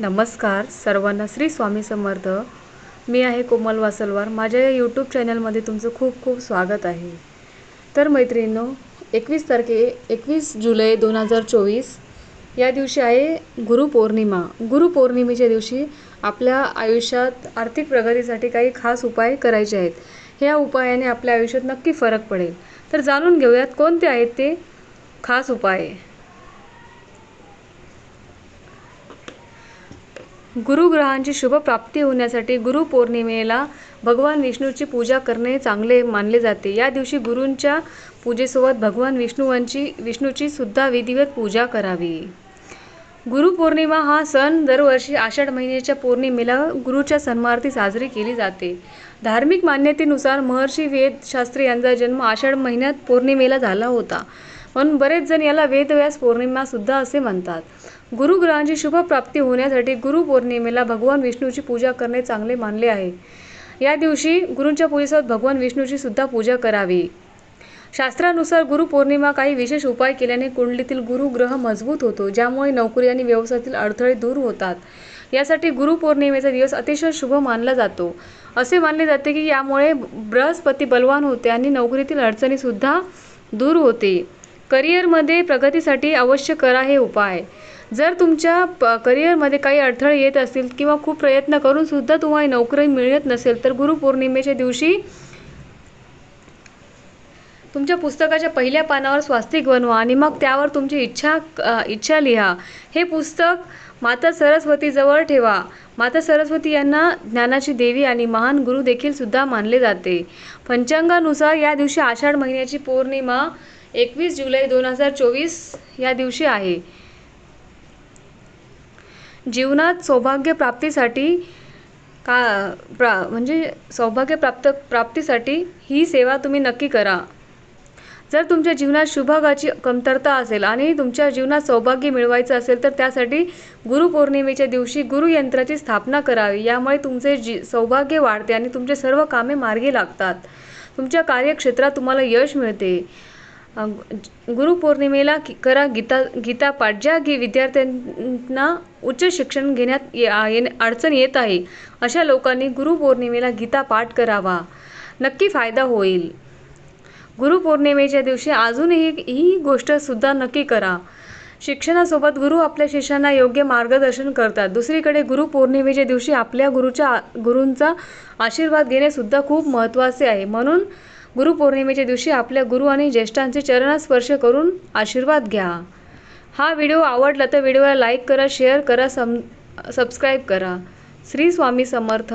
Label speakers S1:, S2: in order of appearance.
S1: नमस्कार सर्वांना श्री स्वामी समर्थ. मी आहे कोमल वासलवार. माझ्या या यूट्यूब चॅनलमध्ये तुमचं खूप खूप स्वागत आहे. तर मैत्रिणींनो एकवीस तारखे एकवीस जुलै दोन हजार चोवीस या दिवशी आहे गुरुपौर्णिमा गुरुपौर्णिमेच्या दिवशी आपल्या आयुष्यात आर्थिक प्रगतीसाठी काही खास उपाय करायचे आहेत. ह्या उपायाने आपल्या आयुष्यात नक्की फरक पडेल. तर जाणून घेऊयात कोणते आहेत ते खास उपाय. गुरुग्रहांची शुभप्राप्ती होण्यासाठी गुरुपौर्णिमेला भगवान विष्णूची पूजा करणे चांगले मानले जाते. या दिवशी गुरूंच्या पूजेसोबत भगवान विष्णूंची विष्णूची सुद्धा विधिवत पूजा करावी. गुरुपौर्णिमा हा सण दरवर्षी आषाढ महिन्याच्या पौर्णिमेला गुरुच्या सन्मार्थी साजरी केली जाते. धार्मिक मान्यतेनुसार महर्षी वेदशास्त्री यांचा जन्म आषाढ महिन्यात पौर्णिमेला झाला होता. म्हणून बरेच जण याला वेदव्यास पौर्णिमा सुद्धा असे म्हणतात. गुरुग्रहांची शुभप्राप्ती होण्यासाठी गुरुपौर्णिमेला भगवान विष्णूची पूजा करणे चांगले मानले आहे. या दिवशी गुरूंच्या पूजेसोबत भगवान विष्णूची सुद्धा पूजा करावी. शास्त्रानुसार गुरुपौर्णिमा काही विशेष उपाय केल्याने कुंडलीतील गुरुग्रह मजबूत होतो ज्यामुळे नोकरी आणि व्यवसायातील अडथळे दूर होतात. यासाठी गुरुपौर्णिमेचा दिवस अतिशय शुभ मानला जातो. असे मानले जाते की यामुळे बृहस्पती बलवान होते आणि नोकरीतील अडचणीसुद्धा दूर होते. करिअरमध्ये प्रगतीसाठी अवश्य करा हे उपाय. जर तुमच्या प करिअरमध्ये काही अडथळे येत असतील किंवा खूप प्रयत्न करून सुद्धा तुम्हाला नोकरी मिळत नसेल तर गुरुपौर्णिमेच्या दिवशी तुमच्या पुस्तकाच्या पहिल्या पानावर स्वास्तिक बनवा आणि मग त्यावर तुमची इच्छा इच्छा लिहा. हे पुस्तक माता सरस्वतीजवळ ठेवा. माता सरस्वती यांना ज्ञानाची देवी आणि महान गुरु देखील सुद्धा मानले जाते. पंचांगानुसार या दिवशी आषाढ महिन्याची पौर्णिमा एकवीस जुलै दोन हजार चोवीस या दिवशी आहे. जीवनात सौभाग्य प्राप्तीसाठी का प्रा म्हणजे सौभाग्य प्राप्त प्राप्तीसाठी ही सेवा तुम्ही नक्की करा. जर तुमच्या जीवनात शुभागाची कमतरता असेल आणि तुमच्या जीवनात सौभाग्य मिळवायचं असेल तर त्यासाठी गुरुपौर्णिमेच्या दिवशी गुरुयंत्राची स्थापना करावी. यामुळे तुमचे जी सौभाग्य वाढते आणि तुमचे सर्व कामे मार्गी लागतात. तुमच्या कार्यक्षेत्रात तुम्हाला यश मिळते. गुरुपौर्णिमेला करा गीता गीतापाठ ज्या गी विद्यार्थ्यांना उच्च शिक्षण घेण्यात ये अडचण येत आहे अशा लोकांनी गुरुपौर्णिमेला गीतापाठ करावा नक्की फायदा होईल गुरुपौर्णिमेच्या दिवशी अजूनही ही गोष्टसुद्धा नक्की करा शिक्षणासोबत गुरु आपल्या शिष्यांना योग्य मार्गदर्शन करतात दुसरीकडे गुरुपौर्णिमेच्या दिवशी आपल्या गुरुच्या गुरूंचा आशीर्वाद घेणे सुद्धा खूप महत्त्वाचे आहे म्हणून गुरुपौर्णिमेच्या दिवशी आपल्या गुरु आणि ज्येष्ठांचे चरणस्पर्श करून आशीर्वाद घ्या. हा व्हिडिओ आवडला तर व्हिडिओला लाईक करा शेअर करा सम सबस्क्राईब करा. श्री स्वामी समर्थ.